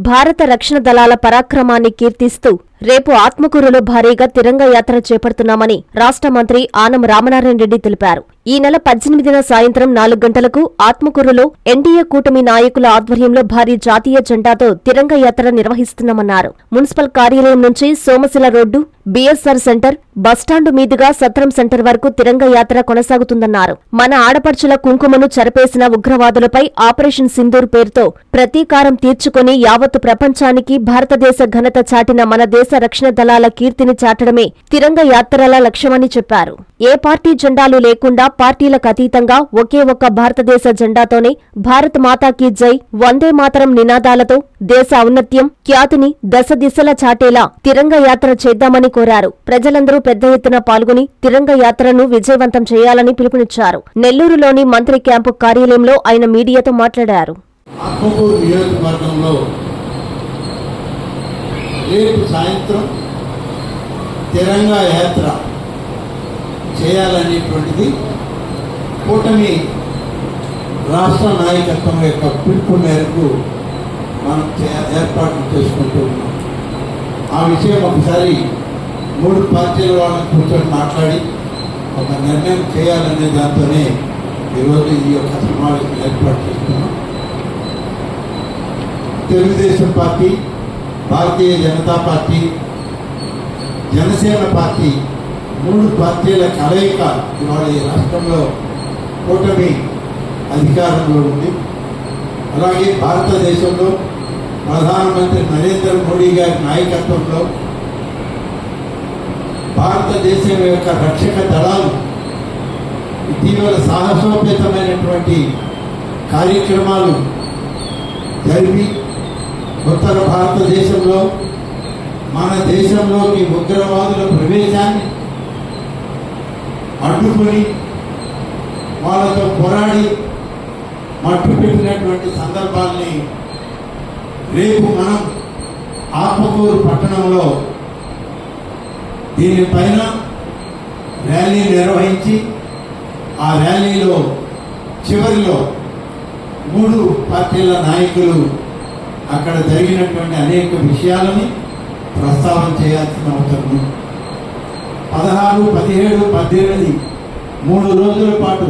భారత రక్షణ దళాల పరాక్రమాన్ని కీర్తిస్తూ రేపు ఆత్మకూరులో భారీగా తిరంగ యాత్ర చేపడుతున్నామని రాష్ట్ర మంత్రి ఆనం రామనారాయణ రెడ్డి తెలిపారు. ఈ నెల పద్దెనిమిదిన సాయంత్రం నాలుగు గంటలకు ఆత్మకూరులో ఎన్డీఏ కూటమి నాయకుల ఆధ్వర్యంలో భారీ జాతీయ జెండాతో తిరంగ యాత్ర నిర్వహిస్తున్నామన్నారు. మున్సిపల్ కార్యాలయం నుంచి Somasila road BSR centre bus stand మీదుగా సత్రం సెంటర్ వరకు తిరంగ యాత్ర కొనసాగుతుందన్నారు. మన ఆడపడుచుల కుంకుమను చెరపేసిన ఉగ్రవాదులపై ఆపరేషన్ సింధూర్ పేరుతో ప్రతీకారం తీర్చుకుని యావత్ ప్రపంచానికి భారతదేశ ఘనత చాటిన మన దేశ రక్షణ దళాల కీర్తిని చాటడమే తిరంగ యాత్రల లక్ష్యమని చెప్పారు. ఏ పార్టీ జెండాలు లేకుండా పార్టీలకు అతీతంగా ఒకే ఒక్క భారతదేశ జెండాతోనే భారత్ మాతాకి జై వందే మాతరం నినాదాలతో దేశ ఔన్నత్యం ఖ్యాతిని దశ దిశల చాటేలా తిరంగ యాత్ర చేద్దామని కోరారు. ప్రజలందరూ పెద్ద ఎత్తున పాల్గొని తిరంగ యాత్రను విజయవంతం చేయాలని పిలుపునిచ్చారు. నెల్లూరులోని మంత్రి క్యాంపు కార్యాలయంలో ఆయన మీడియాతో మాట్లాడారు. రేపు సాయంత్రం తిరంగా యాత్ర చేయాలనేటువంటిది కూటమి రాష్ట్ర నాయకత్వం యొక్క పిలుపు మేరకు మనం చే- ఏర్పాట్లు చేసుకుంటూ ఉన్నాం. ఆ విషయం ఒకసారి మూడు పార్టీల వాళ్ళని కూర్చొని మాట్లాడి ఒక నిర్ణయం చేయాలనే దాంతోనే ఈరోజు ఈ యొక్క సమావేశం ఏర్పాటు చేస్తున్నాం. Telugudesam party Bharatiya Janata party Janasena party మూడు పార్టీల కలయిక ఇవాళ ఈ రాష్ట్రంలో కూటమి అధికారంలో ఉంది. అలాగే భారతదేశంలో ప్రధానమంత్రి నరేంద్ర మోడీ గారి నాయకత్వంలో భారతదేశం యొక్క రక్షక దళాలు ఇటీవల సాహసోపేతమైనటువంటి కార్యక్రమాలు జరిపి ఉత్తర భారతదేశంలో మన దేశంలోకి ఉగ్రవాదుల ప్రవేశాన్ని అడ్డుకొని వాళ్ళతో పోరాడి మట్టుపెట్టినటువంటి సందర్భాల్ని రేపు మనం ఆత్మకూరు పట్టణంలో దీనిపైన ర్యాలీ నిర్వహించి ఆ ర్యాలీలో చివరిలో మూడు పార్టీల నాయకులు అక్కడ జరిగినటువంటి అనేక విషయాలని ప్రస్తావన చేయాల్సిన అవసరం పదహారు పదిహేడు పద్దెనిమిది మూడు రోజుల పాటు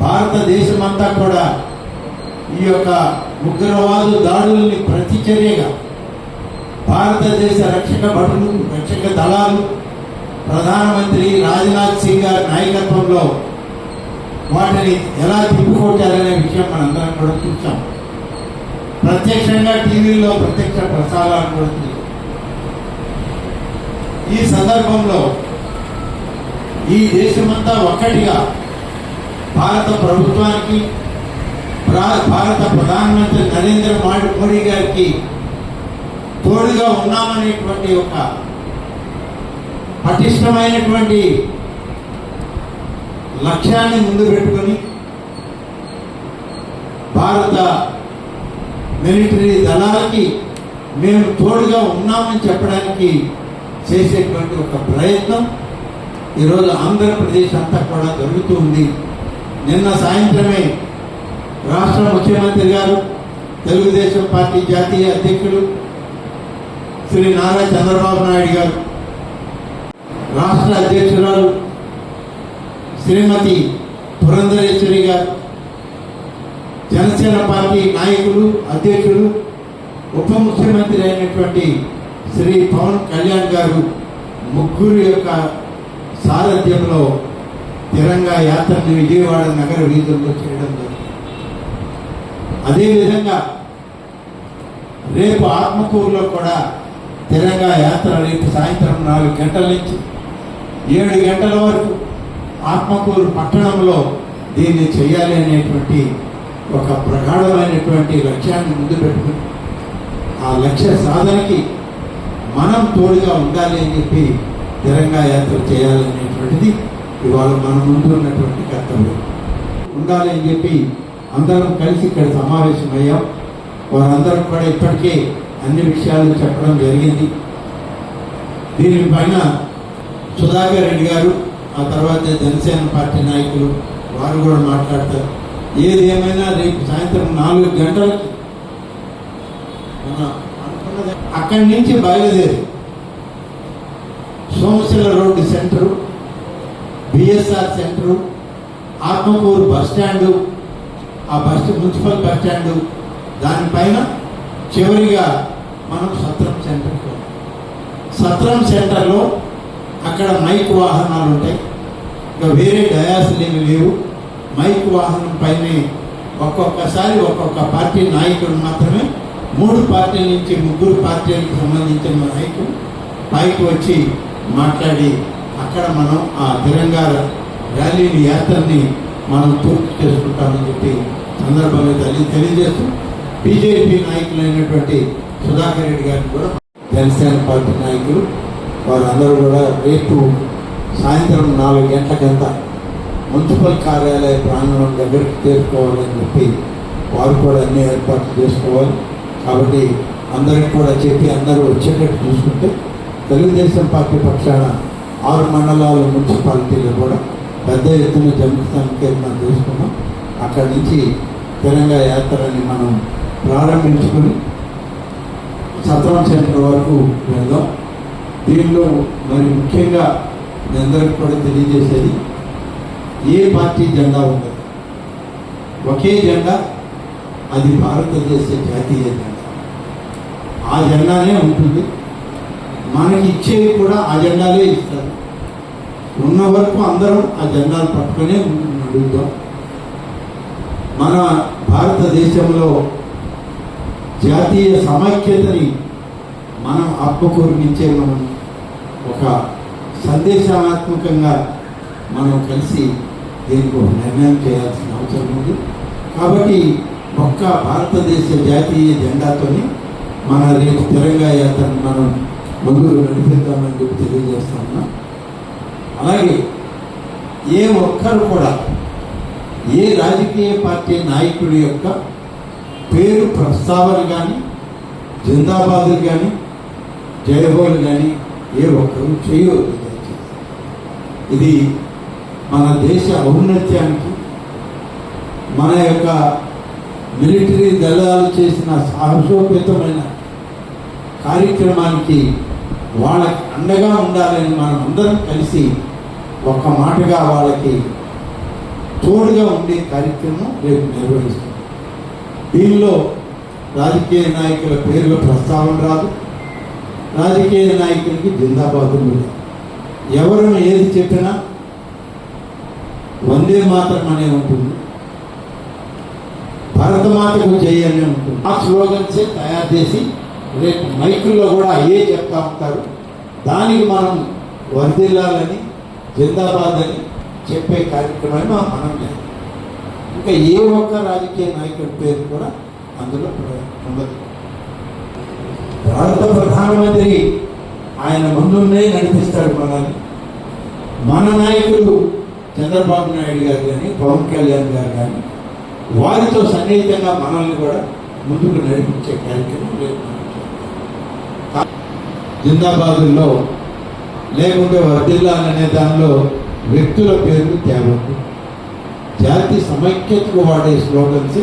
భారతదేశమంతా కూడా ఈ యొక్క ఉగ్రవాదు దాడుల్ని ప్రతిచర్యగా భారతదేశ రక్షక భటులు రక్షక దళాలు ప్రధానమంత్రి రాజ్నాథ్ సింగ్ గారి నాయకత్వంలో వాటిని ఎలా తిప్పుకొట్టారనే విషయం మనందరం కూడా చూసాం. ప్రత్యక్షంగా టీవీల్లో ప్రత్యక్ష ప్రసారాలు జరుగుతుంది ఈ సందర్భంలో ఈ దేశమంతా ఒక్కటిగా భారత ప్రభుత్వానికి భారత ప్రధానమంత్రి నరేంద్ర మోడీ- మోడీ గారికి తోడుగా ఉన్నామనేటువంటి ఒక పటిష్టమైనటువంటి లక్ష్యాన్ని ముందు పెట్టుకొని భారత మిలిటరీ దళాలకి మేము తోడుగా ఉన్నామని చెప్పడానికి చేసేటువంటి ఒక ప్రయత్నం ఈరోజు ఆంధ్రప్రదేశ్ అంతా కూడా జరుగుతూ ఉంది. నిన్న సాయంత్రమే రాష్ట్ర ముఖ్యమంత్రి గారు తెలుగుదేశం పార్టీ జాతీయ అధ్యక్షులు శ్రీ నారా చంద్రబాబు నాయుడు గారు రాష్ట్ర అధ్యక్షురాలు శ్రీమతి పురంధరేశ్వరి గారు జనసేన పార్టీ నాయకులు అధ్యక్షులు ఉప ముఖ్యమంత్రి అయినటువంటి శ్రీ పవన్ కళ్యాణ్ గారు ముగ్గురు యొక్క సారథ్యంలో తిరంగా యాత్రని విజయవాడ నగర వీధుల్లో చేయడం జరిగింది. అదేవిధంగా రేపు ఆత్మకూరులో కూడా తిరంగా యాత్ర రేపు సాయంత్రం నాలుగు గంటల నుంచి ఏడు గంటల వరకు ఆత్మకూరు పట్టణంలో దీన్ని చేయాలి అనేటువంటి ఒక ప్రగాఢమైనటువంటి లక్ష్యాన్ని ముందు పెట్టుకుని ఆ లక్ష్య సాధనకి మనం తోడుగా ఉండాలి అని చెప్పి తిరంగా యాత్ర చేయాలనేటువంటిది ఇవాళ మన ముందు ఉన్నటువంటి కర్తవ్యం. ఉండాలి అని చెప్పి అందరం కలిసి ఇక్కడ సమావేశమయ్యాం. వారందరం కూడా ఇప్పటికే అన్ని విషయాలు చెప్పడం జరిగింది. దీనిపైన సుధాకర్ రెడ్డి గారు ఆ తర్వాత జనసేన పార్టీ నాయకులు వారు కూడా మాట్లాడతారు. ఏది ఏమైనా రేపు సాయంత్రం నాలుగు గంటలకి మన అనుకున్నది అక్కడి నుంచి బయలుదేరి Somasila road centre BSR centre Atmakur bus stand ఆ బస్ మున్సిపల్ బస్ స్టాండు దానిపైన చివరిగా మనం సత్రం సెంటర్కి సత్రం సెంటర్లో అక్కడ మైక్ వాహనాలు ఉంటాయి ఇంకా వేరే డయాసులు ఏమి లేవు. మైక్ వాహనం పైనే ఒక్కొక్కసారి ఒక్కొక్క పార్టీ నాయకుడు మాత్రమే మూడు పార్టీల నుంచి ముగ్గురు పార్టీలకు సంబంధించిన నాయకులు పైకి వచ్చి మాట్లాడి అక్కడ మనం ఆ తిరంగాల ర్యాలీని యాత్రని మనం పూర్తి చేసుకుంటామని చెప్పి సందర్భంగా తల్లి తెలియజేస్తూ బీజేపీ నాయకులైనటువంటి సుధాకర్ రెడ్డి గారిని కూడా జనసేన పార్టీ నాయకులు వారందరూ కూడా రేపు సాయంత్రం నాలుగు గంటలకంతా మున్సిపల్ కార్యాలయ ప్రాంగణం దగ్గరికి చేరుకోవాలని చెప్పి వారు కూడా అన్ని ఏర్పాట్లు చేసుకోవాలి. కాబట్టి అందరికి కూడా చెప్పి అందరూ వచ్చేటట్టు చూసుకుంటే తెలుగుదేశం పార్టీ పక్షాన ఆరు మండలాల మున్సిపాలిటీలు కూడా పెద్ద ఎత్తున జమ్మి సంకేతం తీసుకున్నాం. అక్కడి నుంచి తెలంగాణ యాత్రని మనం ప్రారంభించుకుని సత్రం సెంటర్ వరకు వెళ్దాం. దీనిలో మరి ముఖ్యంగా మీ అందరికి కూడా తెలియజేసేది ఏ పార్టీ జెండా ఉండదు. ఒకే జెండా అది భారతదేశ జాతీయ జెండా. ఆ జెండానే ఉంటుంది. మనకి ఇచ్చేవి కూడా ఆ జెండాలే ఇస్తారు. ఉన్న వరకు అందరం ఆ జెండాలు పట్టుకునే అడుగుతాం మన భారతదేశంలో జాతీయ సమైక్యతని మనం అప్పకూర్మించే మనం ఒక సందేశాత్మకంగా మనం కలిసి దీనికి ఒక నిర్ణయం చేయాల్సిన అవసరం ఉంది. కాబట్టి ఒక్క భారతదేశ జాతీయ జెండాతోని మన రేపు తెలంగాణ యాత్రను మనం ముందుకు నడిపిద్దామని చెప్పి తెలియజేస్తా ఉన్నాం. అలాగే ఏ ఒక్కరు కూడా ఏ రాజకీయ పార్టీ నాయకుడి యొక్క పేరు ప్రస్తావన కానీ జిందాబాదులు కానీ జయహోలు కానీ ఏ ఒక్కరు చేయవద్దు ఇది మన దేశ ఔన్నత్యానికి మన యొక్క మిలిటరీ దళాలు చేసిన సాహసోపేతమైన కార్యక్రమానికి వాళ్ళకి అండగా ఉండాలని మనం అందరం కలిసి ఒక మాటగా వాళ్ళకి తోడుగా ఉండే కార్యక్రమం రేపు నిర్వహిస్తాం. దీనిలో రాజకీయ నాయకుల పేర్ల ప్రస్తావన రాదు. రాజకీయ నాయకులకి జిందాబాదులు. ఎవరు ఏది చెప్పినా వందే మాత్రం అనే ఉంటుంది. భరతమాతకు జై అనే ఉంటుంది. ఆ స్లోగన్సే తయారు చేసి రేపు మైకుల్లో కూడా అయ్యే చెప్తా ఉంటారు? దానికి మనం వర్దిల్లాలని జిందాబాద్ అని చెప్పే కార్యక్రమాన్ని మనం చేయాలి ఇంకా ఏ ఒక్క రాజకీయ నాయకుడి పేరు కూడా అందులో ఉండదు. భారత ప్రధానమంత్రి ఆయన ముందున్నే నడిపిస్తాడు మనల్ని. మన నాయకులు చంద్రబాబు నాయుడు గారు కానీ పవన్ కళ్యాణ్ గారు కానీ వారితో సన్నిహితంగా మనల్ని కూడా ముందుకు నడిపించే కార్యక్రమం రేపు జిందాబాదుల్లో లేకుంటే వర్దిల్లాలనే దానిలో వ్యక్తుల పేర్లు తేవద్దు. జాతి సమైక్యతకు వాడే స్లోగన్సే